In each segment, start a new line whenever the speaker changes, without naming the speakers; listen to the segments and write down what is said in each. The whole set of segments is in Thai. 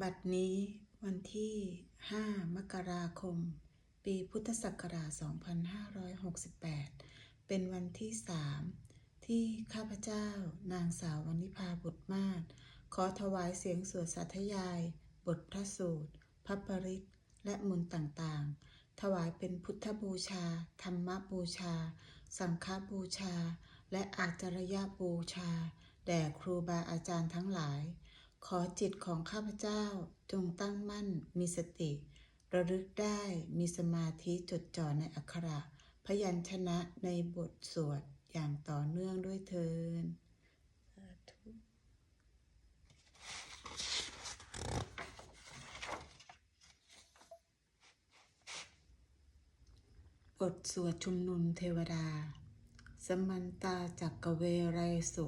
บัดนี้วันที่ 5 มกราคม ปีพุทธศักราช 2568 เป็นวันที่ 3 ที่ข้าพเจ้านางสาววนิพาบุตรมาศขอถวายเสียงสวดสาธยาย บทพระสูตร พระปริตและมนต์ต่างๆ ถวายเป็นพุทธบูชา ธรรมบูชา สังฆบูชา และอาจารยบูชา แด่ครูบาอาจารย์ทั้งหลาย ขอจิตของข้าพเจ้าจงตั้งมั่น มีสติ ระลึกได้มีสมาธิจดจ่อในอักขระพยัญชนะในบทสวดอย่างต่อเนื่องด้วยเทินบทสวดชุมนุมเทวดา สมันตาจักกเวไรสุ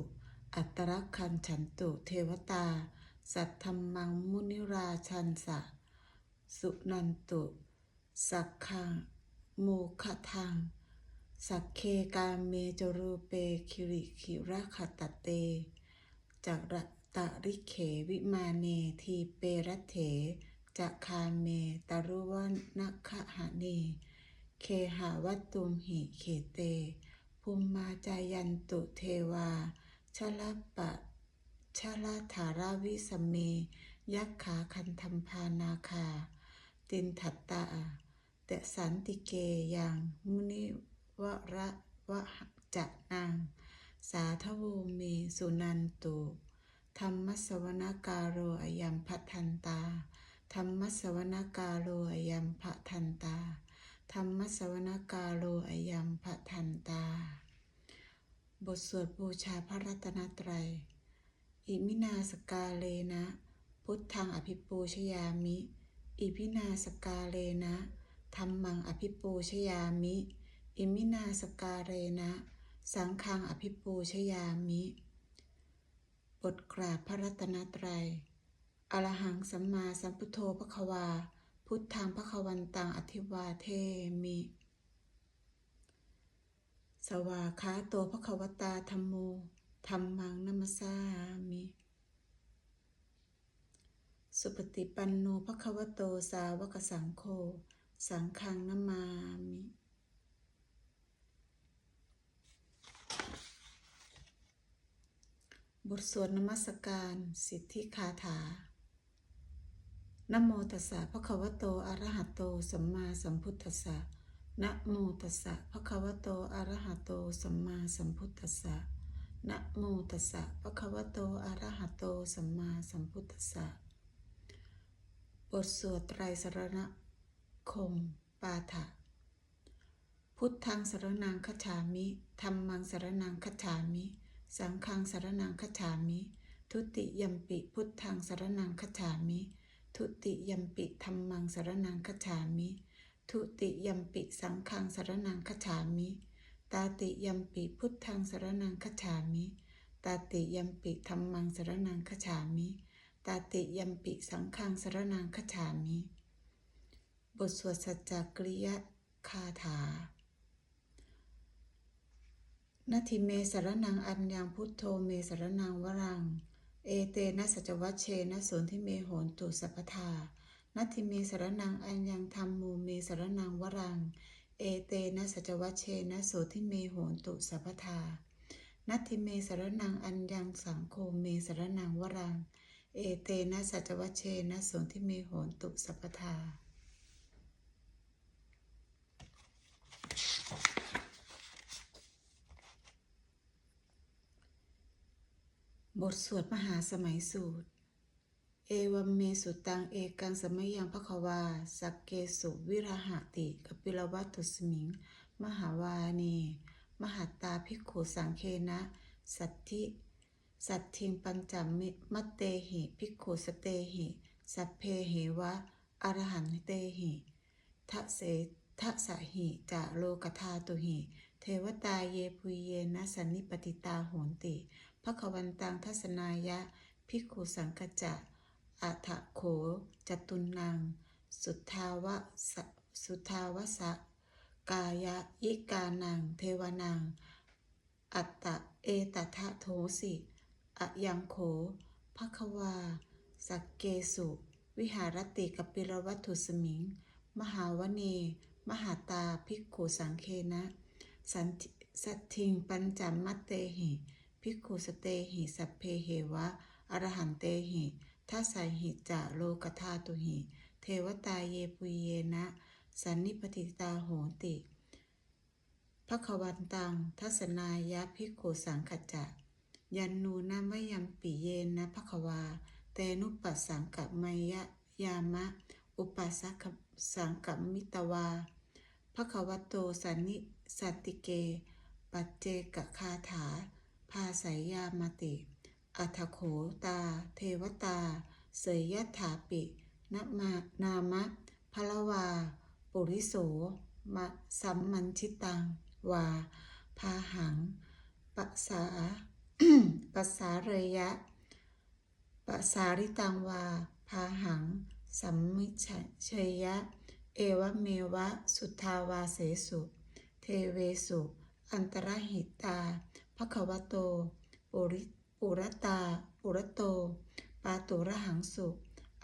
อัตรคันฉันตุเทวตา สัทธรรมังมุนิราชันสะ สุนันตุ สักขังโมขทัง สักเคกาเมจรูเปคิริคิระขตเตจักรตะริเขวิมาเนทีเปรเถจะคาเมตรุวันนัคหะเน เคหาวัตตุมหิเขเต ภูมิมาจายันตุเทวาชลปะ ชาลธาราวิสเม ยักขาคันธรรมพานาคา ตินทัตตาเตสันติเกยังมุนิวระวะจะนางสาทโวเมสุนันตุธรรมสวนากาโรอยัมพัทันตา ธรรมสวนากาโรอยัมพะทันตา ธรรมสวนากาโลอยัมพะทันตา บทสวดบูชาพระรัตนตรัย อิมินาสกาเลนะ พุทธังอภิปูชยามิ อิพินาสกาเลนะธรรมังอภิปูชยามิ อิมินาสกาเลนะ สังฆังอภิปูชยามิบทกราบพระรัตนตรัย อรหังสัมมาสัมพุทโธพระควา พุทธังพระควันตังอธิวาเทมิ สวาคาโตพระควตาธรรมโม ธรรมังนัมสามิสุปฏิปันโนพระควโตสาวกสังโฆสังฆังนามามิ บทสวดนมัสการ สิทธิคาถานโมตัสสะภะคะวะโตอะระหะโต สัมมาสัมพุทธัสสะนโมตัสสะภะคะวะโตอะระหะโต สัมมาสัมพุทธัสสะ นะโมตัสสะภะคะวะโตอะระหะโต สัมมาสัมพุทธัสสะ บทสวดไตรสรณคม ปาฐะพุทธังสรนังคฉามิธัมมังสรนังคฉามิ สังฆังสรนังคฉามิ ทุติยัมปิพุทธังสรนังคฉามิ ทุติยัมปิธัมมังสรนังคฉามิ ทุติยัมปิสังฆังสรนังคฉามิ ตาติยัมปิพุทธังสารนังคัจฉามิ ตาติยัมปิธัมมังสารนังคัจฉามิ ตาติยัมปิสังฆังสารนังคัจฉามิ บทสวดสัจจกริยคาถานาทิเมสารนังอัญญังพุทโธเมสารนังวรัง เอเตนะสัจวัชเชนะสนทิเมโหนตุสัพพทานาทิเมสารนังอัญญังธรรมโมเมสารนังวรัง เอเตนะสัจวัชเชนะโสทิเมโหนตุสัพพทา นัตถิเมสรนังอัญญังสังโฆเมสรนังวรัง เอเตนะสัจวัชเชนะโสทิเมโหนตุสัพพทาบทสวดมหาสมัยสูตร เอวัมเมสุตังเอกังสมัยยังพระควา สักเกสุวิราหติกปิลวัตตุสมิง มหาวาเนมหัตตาภิกขุสังเคนะ สัทธิ สัตทิงปัญจมิมัตเตหิภิกขุสเตหิ สัพเพเหวะอรหันเตหิทะเสทะสะหิจะโลกธาตุหิ เทวตาเยปุยเยนะสันนิปติตาโหนติพระขวันตังทัศนายะภิกขุสังกจะ อัฏฐโขจตุนัง สุทาวะส,สุทาวะสะกายะยิกานัง เทวนัง อัตตะเอตทะโทสิอะยังโขภควา สักเกสุ วิหารติกปิรวัตถุสมิง มหาวเน มหาตาภิกขุสังเคนะ สันติสัตทิงปัญจมัตเตหิภิกขุสเตหิ สัพเพเหวะอรหันเตหิ ทัสสยหิจะโลกธาตุหิ เทวตาเยปุเยนะ สันนิปติตาโหติภควันตัง ทัศนายะภิกสังขจจะ ยันนูนามยัมปิเยนะภควา เตนุปัสสังกัมยะยามะ อุปัสสกสังกัมมิตวาภควโตสันนิสัตติเก ปัจเจกคาถา ภาสายยามติ อัทโขตา เทวตา เสยยถาปินมานามะพลวา ปุริโสมะสัมมันชิตัง วา พาหังปัสาปัสาเรยะปัสาริตังวา พาหัง สัมมิชเชยะ เอวเมวะ สุทาวาเสสุ เทเวสุ อันตรหิตาภควโต ปุริ ปุรตา ปุรโต ปาตุระหังสุ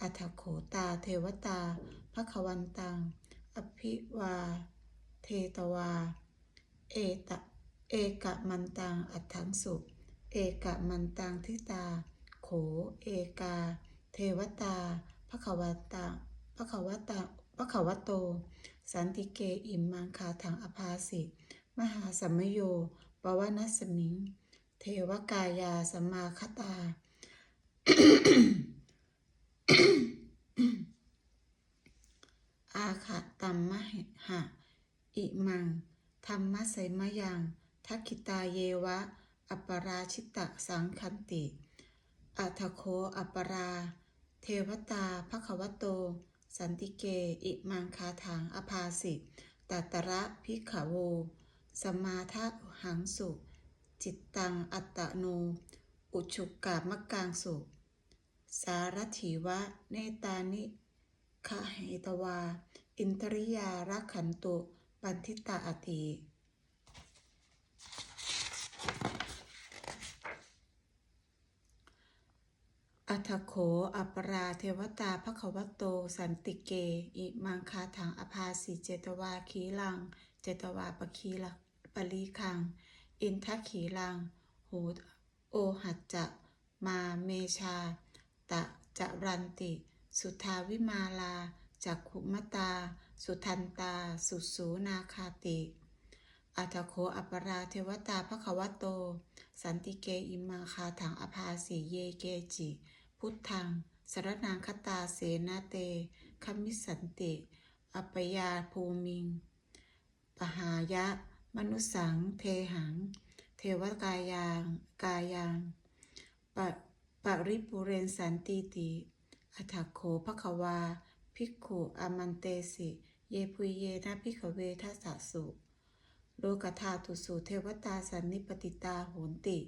อัฏฐโขตา เทวตาภควันตัง อภิวา เทตวา เอตะ เอกะมันตัง อัฏฐังสุ เอกะมันตังทิตา โข เอกา เทวตาภควตาภควตาภควโต สันติเกอิมมังคาถังอภาสิ มหาสัมมโยปวนัสมิง เทวกายาสมมาคตา อาขะตัมมะหะ อิมัง ธรรมะไสมะยังทักขิตาเยวะ อัปราชิตะสังคันติ อัทโคอัปรา เทวตาภควโต สันติเก อิมังคาถังอภาสิตัตระพิขโวสมาทะหังสุ จิตตังอัตตโน อุชุกกามกังสุสารถีวะ เนตานิคเหตวา อินทริยารักขันตุปันทิตาอติอัทโข อัปราเทวตาภควโต สันติเก อิมังคาถังอภาสิเจตวาขีลัง เจตวาปคีลังปลีคัง อินทขีลัง โหโอหัจจะ มาเมชา ตะจะรันติ สุทาวิมาลาจักขุมตา สุทันตา สุสูนาคาติ อัทโขอัปปราเทวตาภควโต สันติเกอิมังคาถังอภาสีเยเกจิ พุทธัง สรนังคตาเสนาเตคมิสันติ อัปปยาภูมิง ปหายะ มนุสัง เทหัง เทวกายังกายังปะปริปุเรนสันติติอัฏฐโขภควา ภิกขุอามันเตสิ เยปุยเยนะภิกเวทัสสะสุโลกธาตุสุเทวตาสันนิปติตาโหนติ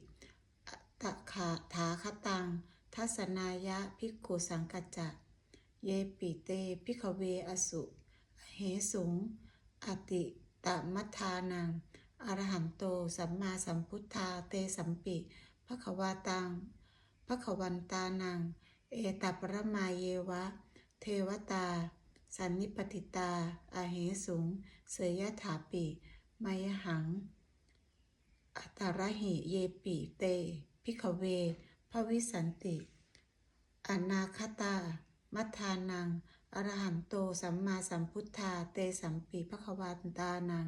ตะขาถาคตัง ทัศนายะภิกขุสังกัจจะเยปิเตภิกเวอสุ เหสุง อติ ตมัทธานังอรหันโต สัมมาสัมพุทธาเตสัมปิภควาตังภควันตานัง เอตัปรมาเยวะ เทวตา สันนิปติตา อาเหสุง เสยยถาปิมายหัง อัตตรหิเยปิเต พิขเวภวิสันติ อนาคตา มัทธานัง อรหันโตสัมมาสัมพุทธาเตสัมปีภควันตานัง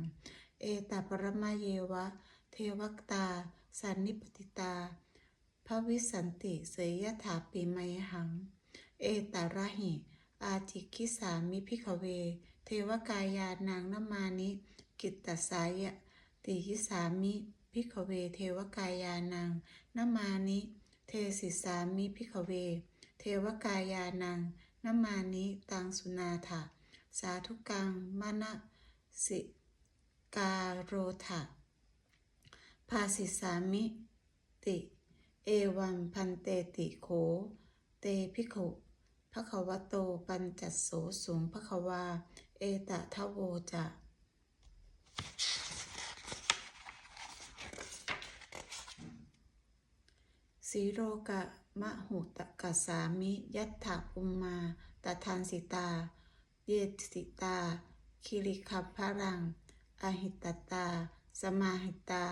เอตปรมาเยวะ เทวตา สันนิปติตา พระวิสันติเสยยถาปิมยหัง เอตาระหิ อาจิคิสามิพิขเว เทวกายานางนมานิ กิตตสายะติยิสามิพิขเว เทวกายานางนมานิ เทสิสามิพิขเว เทวกายานาง นมานิตังสุนาถะสาธุกังมณสิกาโรถะภาสิสามิติ เอวัมพันเตติโข เตพิโขภควโตปัญจัสโสสุงภควา เอตะทะโวจะสสีโรกะ มะหุตกะสามิ ยัตถะปุมมาตทานสิตา เยสิตา คิริคัพพรัง อหิตตา สมาหิตา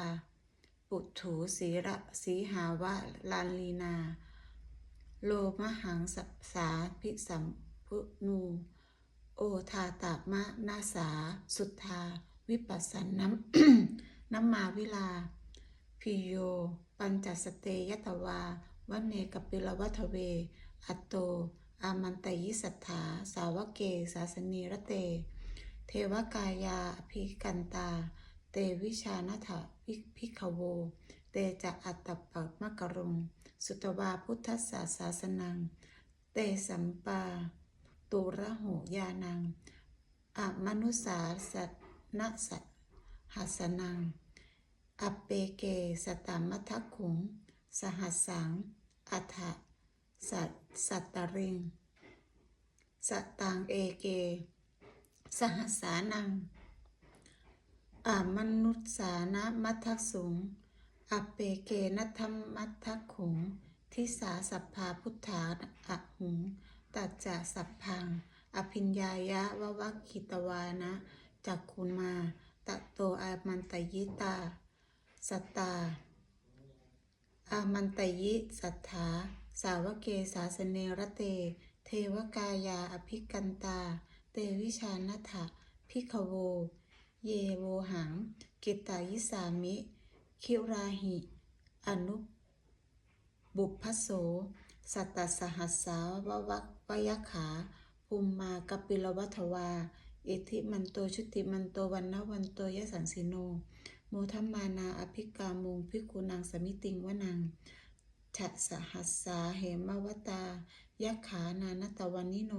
ปุถุสีระสีหาวะลาลีนา โลมหังสัสาพิสัมพุนู โอทาตามะนาสา สุทธา วิปัสสัน้ำน้ำมาวิลา พิโย ปัญจสเตยตวา วันเนกปิลวัทเว อัตโต อามันตยิสัทธา สาวกเกสาสนีระเต เทวกายาอภิกันตา เตวิชานัถวิพิขโว เตจะอัตตปะมกรุง สุตวาพุทธศาสาสนัง เตสัมปาตุระโหยานังอมนุสาสัตนสัตหัสนังอปเปเกสตามัทขุง สหัสสัง อัฏฐสัตสัตตริง สัตตังเอเก สหสานังอามนุษสานะมัทสุงอปเปเกนัทธมัทขุงทิสาสัพพาพุทธาอะหุง ตัจจะสัพพัง อภิญญายะวะวัคคิตวานะจักคุณมาตะโตอามันตยิตา สตา อามันตยิสัทธา สาวเกสาสเนระเต เทวกายาอภิกันตา เตวิชานัถะพิขโว เยโวหัง กิตายิสามิ คิราหิ อนุบุพโส สัตตสหัสสาววักวยขา ภูมมากปิลวัฏวา อิทิมันโตชุติมันโตวันนวันโตยสันสิโน โมทัมมานาอภิกามุงพิกุนางสมิติงวนังฉะสหัสสาเหมวตายักขานานตะวันนิโน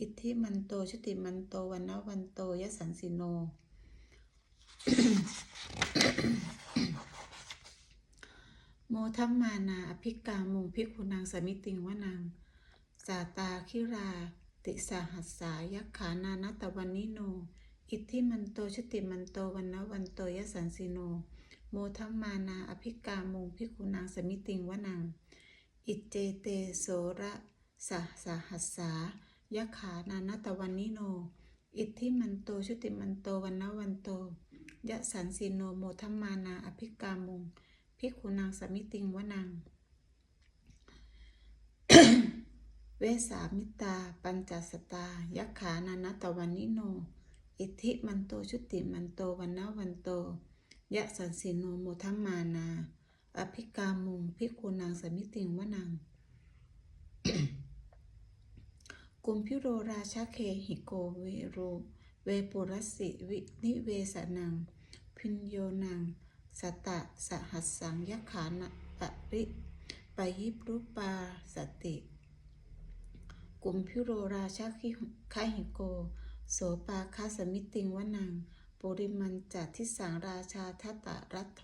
อิทธิมันโตชุติมันโตวันนวันโตยสันสิโน โมทัมมานาอภิกามุงพิกุนางสมิติงวนังสาตาคิราติสหัสสายักขานานตะวันนิโน อิทธิมันโตชุติมันโตวันนะวันโตยสันสิโน โมทัมมานาอภิกามุงพิกุนางสมิติงวนัง อิจเจเตโสระสะสาหัสสายักขานานตะวันนิโน อิทธิมันโตชุติมันโตวันนะวันโตยะสันสิโนโมทัมมานาอภิกามุงพิกุนางสมิติงวนัง เวสามิตา ปัญจสตายักขานานตะวันนิโน อิทธิมันโตชุติมันโตวันนะวันโต ยะสันสิโนโมทัมมานา อภิกามุงพิกุนางสมิติงวนังกุมพิโรราชาเคหิโกเวโร เวปุรสสิวินิเวสนัง พินโยนัง สตะสหัสสังยักขานะปริปยิปรุปาสติ กุมพิโรราชาคิคาหิโก โสปาคาสมิติงวนังปุริมันจัตทิสังราชาทัตตรัตโถ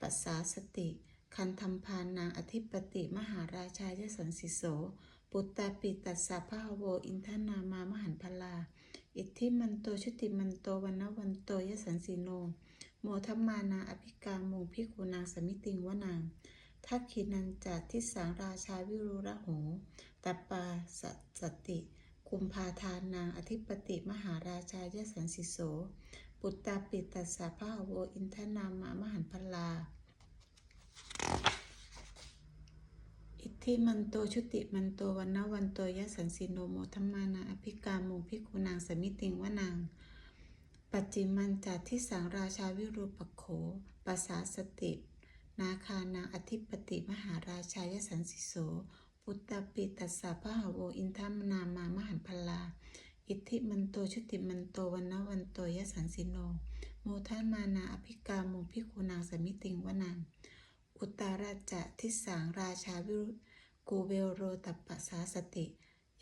ปัสสาสติ คันธรรมพานางอธิปติมหาราชายสันสิโส ปุตตาปิตัสสะพะโวอินทนามามหันพลา อิทธิมันโตชุติมันโตวันนวันโตยสันสิโน โมทัมมานาอภิกามุงพิกุนางสมิติงวนังทักขินันจัตทิสังราชาวิรุระโหตปาสัสติ คุมพาทานนางอธิปติมหาราชายสันสิโส ปุตตาปิตัสสะพะโวอินทนามามหันพลา อิทธิมันโตชุติมันโตวันนวันโตยสันสิโนโมทัมมานาอภิกามุพิกุนางสมิติงวานางปัจจิมันจัตที่สังราชาวิรูปโขปัสสาสติ นาคานางอธิปติมหาราชายสันสิโส ปุตตปิตัสสะพะหโวอินทมนามามหันพลา อิทธิมันโตชุติมันโตวันนวันโตยสันสิโน โมทัมานาอภิกามุพิกุนางสมิติงวนางอุตตาราจะทิสังราชาวิรุกูเบลโรตัปปสาสติ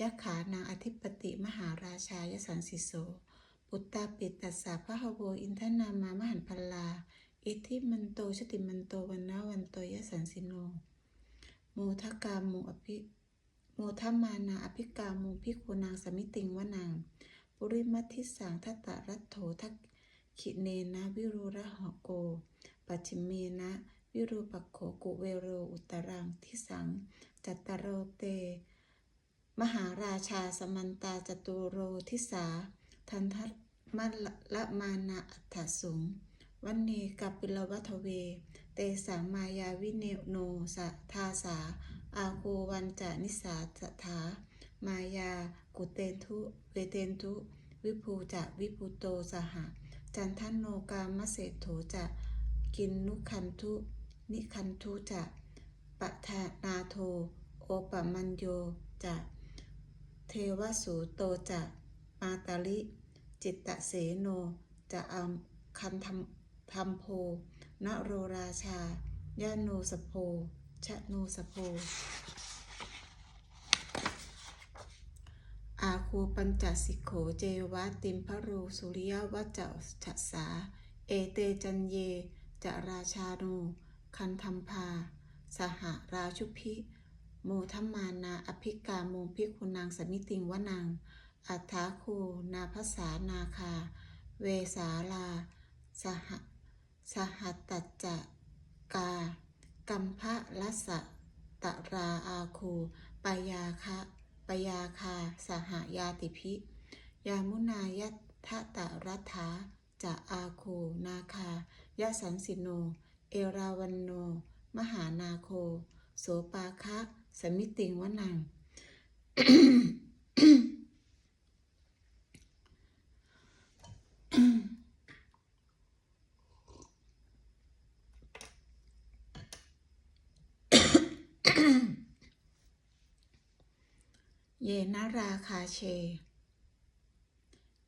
ยักขานางอธิปติมหาราชายสันสิโส ปุตตาปิตัสสะพะหโวอินทนามามหันพลา อิทธิมันโตชติมันโตวันนวันโตยสันสิโน โมทกามุอภิโมทมานาอภิกามุพิกุนางสมิติงวนางปุริมัทิสังทัตตรัตโถทักขิเนนะวิรุระหโก ปัจิเมนะวิรูปโขกุเวโรอุตรังทิสัง จัตตโรเต มหาราชาสมันตาจตุโรทิสา ทันทัตมละมานาอัฏฐสุง วันเนกัปปิลวัทเว เตสังมายาวิเนโนสะทาสา อาโควันจานิสาสถา มายากุเตนทุเวเตนทุ วิภูจะวิภูโตสหะ จันทันโนกามเศษโถจะกินนุคันทุนิคันทุจะปะทานาโท โอปมัญโยจะเทวสูโตจะมาตาลิ จิตตะเสโนจะอัมคันธรรม ธรรมโพนโรราชายาโนสโพชะโนสโพ อาคูปัญจสิกโขเจวะติมพะโรสุริยวัจจะสา เอเตจันเยจะราชาโนคันธรรมพา สหราชุพิโมทัมมานาอภิกาโมพิคุณางสมิติงวนัง อัฏฐาคูนาภาษานาคา เวสาลา สห สหัตตัจะกา กัมพะลัสะตราอาคูปยาคะปยาคา สหายาติพิยามุนายัตทะตะรัฐาจะอาคูนาคายะสันสิโน เอราวันโน มหานาโค โสปาคะ สมิติงวนัง เยนะราคาเช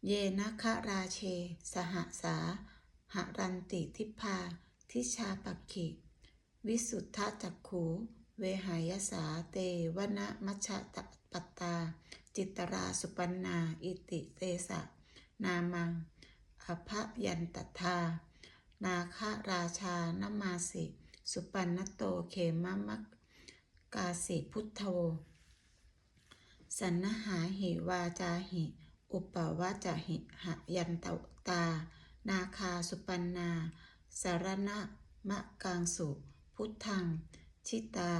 เยนะคะราเช สหสาหรันติทิพา ทิชาปักขิ วิสุทธจักขูเวหายสาเตวนะมัชตะปัตตา จิตตราสุปันนา อิติเตสะ นามังอภยันตทานาคราชานมาสิ สุปันนโตเขมะมักกาสิพุทโธ สันนหาหิวาจาหิ อุปวาจาหิหะยันตตา นาคาสุปันนา สารณะมะกังสุ พุทธัง ชิตา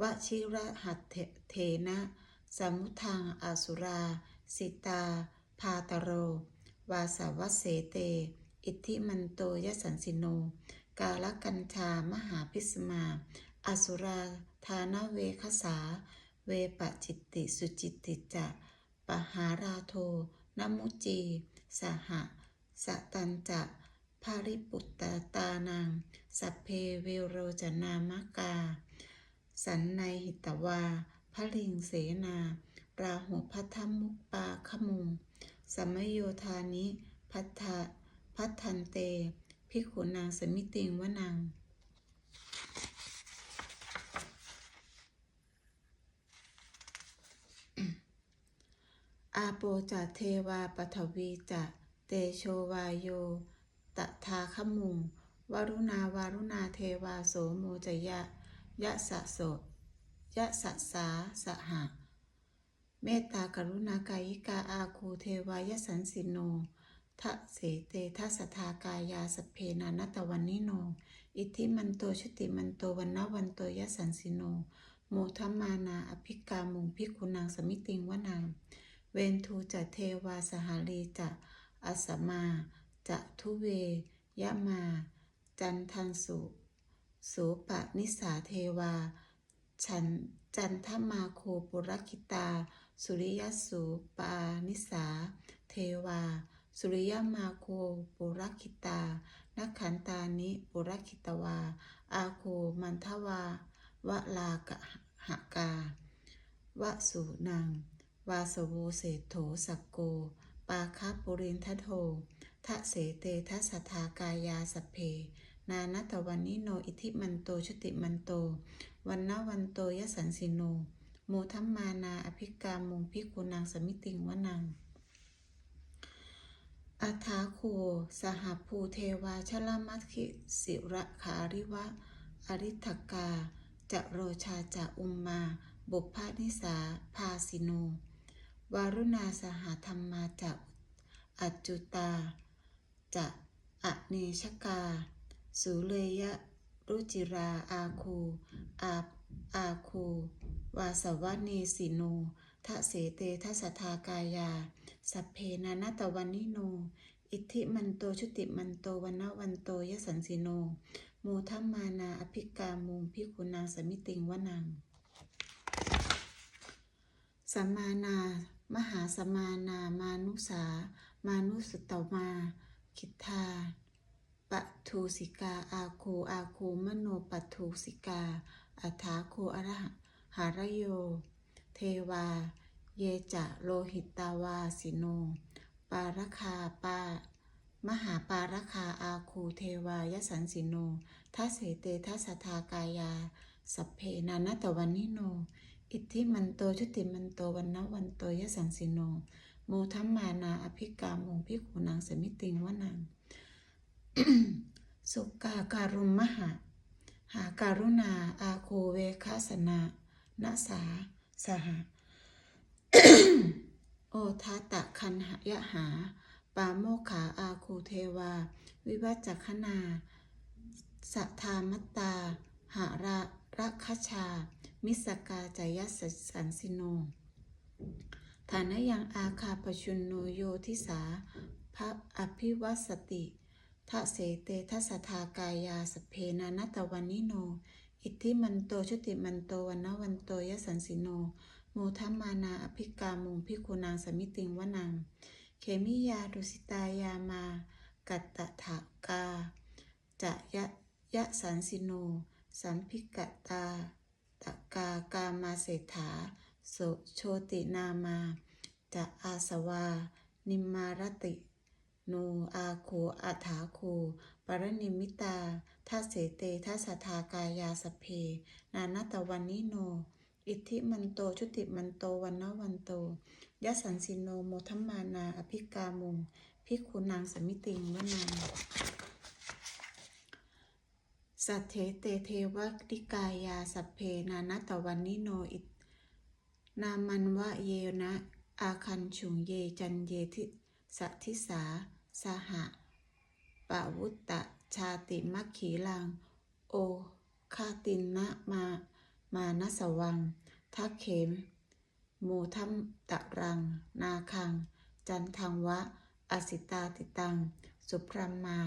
วชิระหัตเถเทนะสมุทังอสุรา สิตา พาตโร วาสาวเสเต อิทธิมันโตยสันสิโน กาลกัญชามหาพิสมา อสุรา ธานเวคสา เวปจิตติสุจิตติจะปหาราโทนมุจี สหะสตันจะภาริปุตตาตานัง สัพเพเวโรจนามกา สันในหิตวาพลิงเสนา ราหุพัทธมุปปาขมุง สมโยธานิ พัทธพัทธันเต พิกขุนางสมิติงวนัง อาโปจะเทวาปฐวีจะเตโชวายโยตถาคมุงวรุณาวารุณาเทวาโสโมจยะยะสะโสยะสะสาสหะเมตตากรุณากายิกาอาคูเทวายสันสิโนทะเสเตทัสทากายาสเพนานตวันนิโน อิทธิมันโตชติมันโตวันนวันโตยสันสิโน โมทัมมานาอภิกามุงพิกุนางสมิติงวนัง เวนทูจะเทวาสหารีจะอัสสมาจะทุเวยะมา จันทันสุโสปนิสาเทวา ฉันจันทมาโคปุรคิตา สุริยสุปานิสา เทวา สุริยมาโคปุรคิตา นักขันตานิปุรคิตวา อาโคมันทวาวะลากะหกาวะสุนัง วาสโวเศธโถสักโก ปาคาปุรินทโททะเสเตทัสสทากายาสเพ นานัตวันนิโนอิทิมันโตชุติมันโต วันนวันโตยสันสิโนโมทัมมานาอภิกามุงพิกุนางสมิติงวนังอัฏฐาโคสหภูเทวาชลมัคคิสิระขาริวะ อริทกาจะโรชาจะอุมมา บุพพานิสา ภาสิโน วารุณาสหธรรมาจะอัจจุตาจะอเนชกา สุเลยะรุจิราอาคูอาอาคูวาสวเนสิโนทะเสเตทัสทากายา สัพเพนานาตวันนิโน อิทธิมันโตชุติมันโตวันนวันโตยสันสิโนโมทัมมานาอภิกามุงพิกุณางสมิติงวนังสัมมานา มหาสมานามานุสา มานุสตมา คิทธาปทูสิกา อาโค อาโค มโนปทูสิกา อัฐาโคอรหะหารโย เทวา เยจะโลหิตตาวาสิโน ปารคาปามหาปารคาอาคูเทวายสันสิโนทัสเสเตทัสทากายา สัพเพนานาตวันนิโน อิทธิมันโตชุติมันโตวันนวันโตยะสังสิโน โมทัมมานาอภิกามงพิขุนางสมิติงวนัง สุกาการุมมหะ หาการุณา อาโคเวคาสนานาสา สหโอทัตตะคันหยะหา ปาโมขาอาคูเทวา วิวัจจคณาสัทธามัตตา หาระรัคชา มิสกาจายสสันสิโน ฐานะยังอาคาปชุนโนโยทิสา พระอภิวัสติทะเสเตทัสทากายาสเพนานัตวันนิโน อิทธิมันโตชุติมันโตวันนวันโตยสันสิโนโมทัมมานาอภิกามุงพิกุนางสมิติงวนัง เขมิยาดุสิตายามา กัตตะถากาจะยะยะสันสิโน สัมพิกตาตกากามาเศรษฐาโสโชตินามาจะอาสวา นิมารติโนอาโคอาถาโคปรนิมิตาทัเสเตทัสทากายาสเพ นานาตวันนิโน อิทธิมันโต ชุติมันโต วันนวันโตยสันสิโนโมทัมมานา อภิกามุงพิกุนางสมิติงวนัง สัทเทเตเทวติกายาสัพเพนานาตวันนิโนอิตนามันวะเยนะอาคันฉุงเยจันเยทิสัทิสาสหะปะวุตตะชาติมัคขีลัง โอคาตินนะมามานัสวัง ทักเขมโมทัมตะรัง นาคัง จันทังวะ อสิตาติตัง สุพรมมา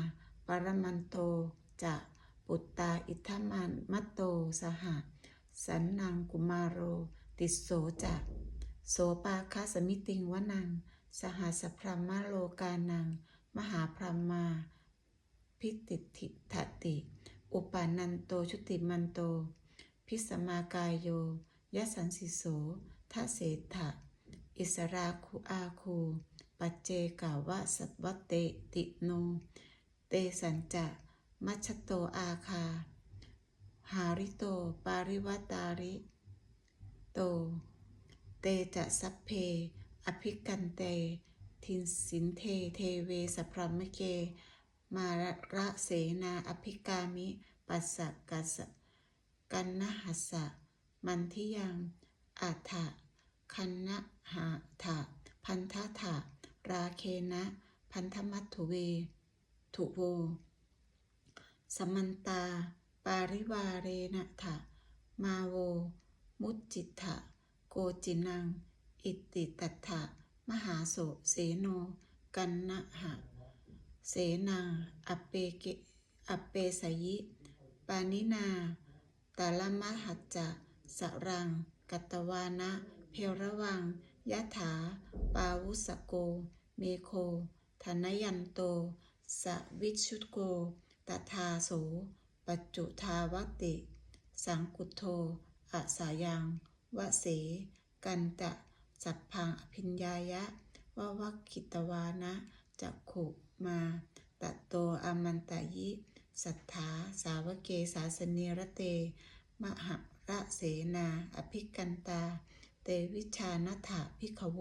ปรมันโตจะ ปุตตาอิทธมันมัตโตสหะสันนังกุมารโร ติโสจะโสปาคาสมิติงวนัง สหัสพรหมโลกานัง มหาพรหมา พิติทิทติ อุปานันโตชุติมันโต พิสมากายโยยสันสิโสทะเสถะอิสราคุอาคู ปัจเจกาวะสัตวเตติโน เตสัญจะ มัชโตอาคา หาริโต ปาริวตาริ โต เตจะสัพเพ อภิกันเต ทินสินเท เทเวสพรมเก มาระเสนาอภิกามิ ปัสสะกัสกันนหัสสะ มันทิยังอัฏฐะคันนะหาถะพันธะถะราเคนะ พันธมัตถุเว ถุโว สมันตา ปาริวาเรนะถะมาโว มุจจิตถะโกจินัง อิติตัตถะมหาโสเสโน กันนะหะ เสนาอเปเกอเปสยิ ปานินาตาลมะหัจจะสรัง กัตตวานะเพระวังยะถา ปาวุสโก เมโคธนยันโต สวิชุตโก ตถาโส ปัจจุทาวติ สังกุโทอะสายังวะเส กันตะ สัพพังอภิญญายะวะวัคคิตวานะจักขุมาตะโตอมันตะยิ สัทธา สาวเกสาสเนรเต มหะระเสนา อภิกันตา เตวิชานัถาพิขโว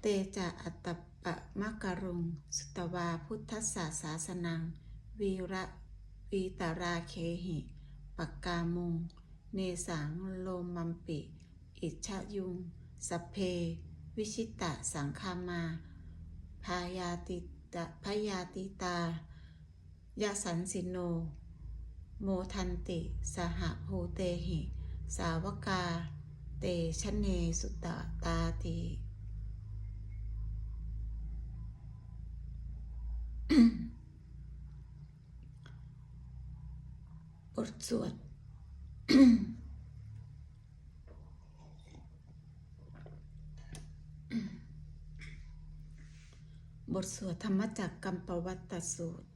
เตจะอัตต ปะมะกะรุง สุตวาพุทธศาสาสนัง วีระวีตาราเคหิปักกามุง เนสังโลมัมปิ อิชะยุง สเพ วิชิตะสังคามา พายาติจะพยาติตายะสันสิโน โมทันติ สหโหเตหิ สาวกา เตชะเนสุตตตาติ บทสวดบทสวดธรรมจักกัมปวัตตสูตร